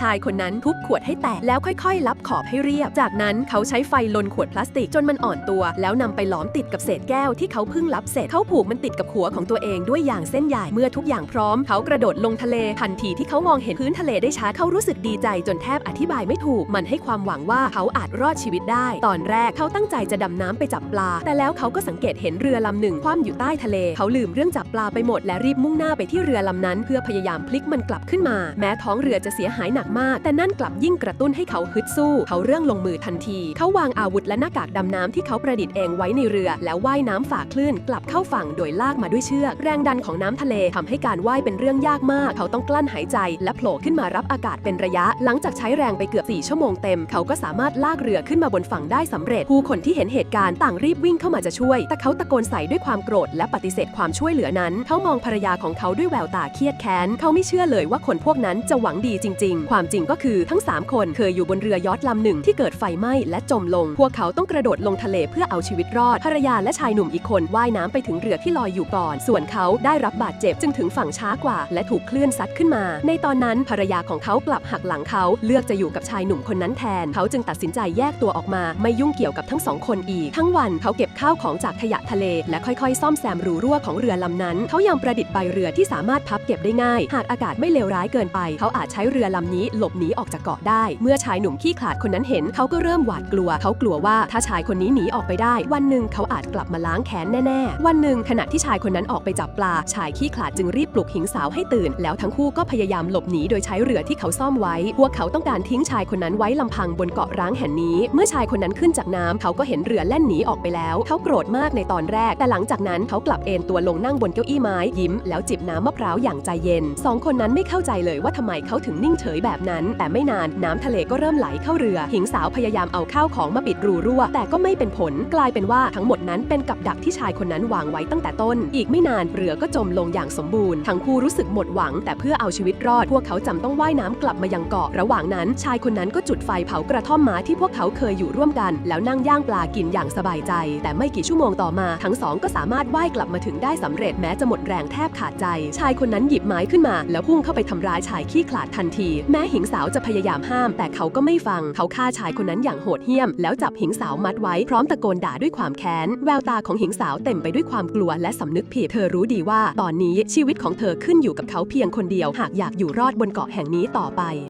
ชายคนนั้นทุบขวดให้แตกแล้วค่อยๆ ลับขอบให้เรียบ จากนั้นเขาใช้ไฟลนขวดพลาสติกจนมันอ่อนตัว แล้วนำไปหลอมติดกับเศษแก้วที่เขาเพิ่งลับเสร็จเขาผูกมันติดกับหัวของตัวเองด้วยยางเส้นใหญ่เมื่อทุกอย่างพร้อม เขากระโดดลงทะเลทันทีที่เขามองเห็นพื้นทะเลได้ชัดเขารู้สึกดีใจจนแทบอธิบายไม่ถูก มันให้ความหวังว่าเขาอาจรอดชีวิตได้ ตอนแรกเขาตั้งใจจะดำน้ำไปจับปลา แต่แล้วเขาก็สังเกตเห็นเรือลำหนึ่งคว่ำอยู่ใต้ทะเล เขาลืมเรื่องจับปลาไปหมดและรีบมุ่งหน้าไปที่เรือลำนั้น เพื่อพยายามพลิกมันกลับขึ้นมา แม้ท้องเรือจะเสียหายหนักมาก แต่นั่นกลับยิ่งกระตุ้นให้เขาฮึดสู้ เขาเรื่องลงมือทันที เขาวางอาวุธและหน้ากากดำน้ำที่เขาประดิษฐ์เองไว้ในเรือ แล้วว่ายน้ำฝ่าคลื่นกลับเข้าฝั่งโดยลากมาด้วยเชือก แรงดันของน้ำทะเลทำให้การว่ายเป็นเรื่องยากมาก เขาต้องกลั้นหายใจ และโผล่ขึ้นมารับอากาศเป็นระยะ หลังจากใช้แรงไปเกือบ 4 ชั่วโมงเต็ม เขาก็สามารถลากเรือขึ้นมาบนฝั่งได้สำเร็จ ผู้คนที่เห็นเหตุการณ์ต่างรีบวิ่งเข้ามาจะช่วย แต่เขาตะโกนใส่ด้วยความโกรธและปฏิเสธความช่วยเหลือนั้น เขามองภรรยาของเขาด้วยแววตาเครียดแค้น เขาไม่เชื่อเลยว่าคนพวกนั้นจะหวังดีจริง ๆความจริงก็คือทั้ง 3 คนเคยอยู่บนเรือยอทลำหนึ่งที่เกิดไฟไหม้และจมลง พวกเขาต้องกระโดดลงทะเลเพื่อเอาชีวิตรอด ภรรยาและชายหนุ่มอีกคนว่ายน้ำไปถึงเรือที่ลอยอยู่ก่อน ส่วนเขาได้รับบาดเจ็บจึงถึงฝั่งช้ากว่า และถูกคลื่นซัดขึ้นมา ในตอนนั้นภรรยาของเขากลับหักหลังเขาเลือกจะอยู่กับชายหนุ่มคนนั้นแทน เขาจึงตัดสินใจแยกตัวออกมา ไม่ยุ่งเกี่ยวกับทั้งสองคนอีก ทั้งวันเขาเก็บข้าวของจากขยะทะเล และค่อยๆ ซ่อมแซมรูรั่วของเรือลำนั้น เขายังประดิษฐ์ใบเรือที่สามารถพับเก็บได้ง่าย หากอากาศไม่เลวร้ายเกินไป เขาอาจใช้เรือลำนี้หลบหนีออกจากเกาะได้ เมื่อชายหนุ่มขี้ขลาดคนนั้นเห็นเขาก็เริ่มหวาดกลัว เขากลัวว่าถ้าชายคนนี้หนีออกไปได้ วันหนึ่งเขาอาจกลับมาล้างแค้นแน่ๆ วันหนึ่งขณะที่ชายคนนั้นออกไปจับปลา ชายขี้ขลาดจึงรีบปลุกหญิงสาวให้ตื่น แล้วทั้งคู่ก็พยายามหลบหนีโดยใช้เรือที่เขาซ่อมไว้ พวกเขาต้องการทิ้งชายคนนั้นไว้ลำพังบนเกาะร้างแห่งนี้ เมื่อชายคนนั้นขึ้นจากน้ำเขาก็เห็นเรือแล่นหนีออกไปแล้ว เขาโกรธมากในตอนแรก แต่หลังจากนั้นเขากลับเอนตัวลงนั่งบนเก้าอี้ไม้ยิ้ม แล้วจิบน้ำมะพร้าวอย่างใจเย็นสองคนนั้นไม่เข้าใจเลยว่าทำไมเขาถึงนิ่งเฉยแบบนั้น แต่ไม่นานน้ำทะเลก็เริ่มไหลเข้าเรือ หญิงสาวพยายามเอาข้าวของมาปิดรูรั่ว แต่ก็ไม่เป็นผล กลายเป็นว่าทั้งหมดนั้นเป็นกับดักที่ชายคนนั้นวางไว้ตั้งแต่ต้น อีกไม่นานเรือก็จมลงอย่างสมบูรณ์ ทั้งคู่รู้สึกหมดหวัง แต่เพื่อเอาชีวิตรอด พวกเขาจำต้องว่ายน้ำกลับมายังเกาะ ระหว่างนั้น ชายคนนั้นก็จุดไฟเผากระท่อมม้าที่พวกเขาเคยอยู่ร่วมกัน แล้วนั่งย่างปลากินอย่างสบายใจ แต่ไม่กี่ชั่วโมงต่อมา ทั้งสองก็สามารถว่ายกลับมาถึงได้สำเร็จแม้จะหมดแรงแทบขาดใจ ชายคนนั้นหยิบไม้ขึ้นมา แล้วพุ่งเข้าไปทำร้ายชายขี้ขลาดทันทีแม้หญิงสาวจะพยายามห้าม แต่เขาก็ไม่ฟัง เขาฆ่าชายคนนั้นอย่างโหดเหี้ยม แล้วจับหญิงสาวมัดไว้พร้อมตะโกนด่าด้วยความแค้น แววตาของหญิงสาวเต็มไปด้วยความกลัวและสำนึกผิด เธอรู้ดีว่า ตอนนี้ชีวิตของเธอขึ้นอยู่กับเขาเพียงคนเดียว หากอยากอยู่รอดบนเกาะแห่งนี้ต่อไป